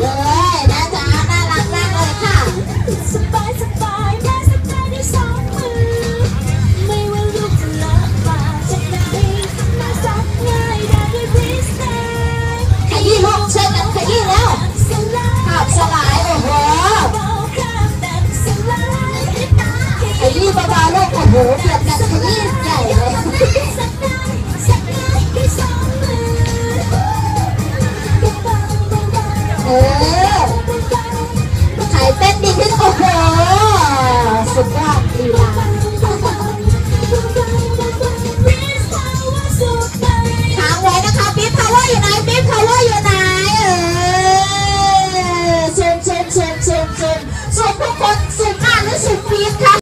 เลยนะจ๊ะน่ารักมากเลยค่ะ สบายสบายแม่สบายได้สองมือ ไม่ว่าลูกจะเลอะมาจากไหนมาซักง่ายได้ด้วยวิสเตอร์ขยี้ลูกช่วยกันขยี้แล้วสลายภาพสลายโอ้โหเบาครามแบบสลายขยี้เบาๆลูกโอ้โหเปลี่ยนกันขยี้ใหญ่เลย เออขายเต้นดีขึ้นโอ้โหสุดยอดลีลาค้างไว้นะคะบิ๊กพาวเวอร์อยู่ไหนบิ๊กพาวเวอร์อยู่ไหนเออเชิญเชิญเชิญเชิญเชิญสุดทุกคนสุดมากหรือสุดฟีดคะ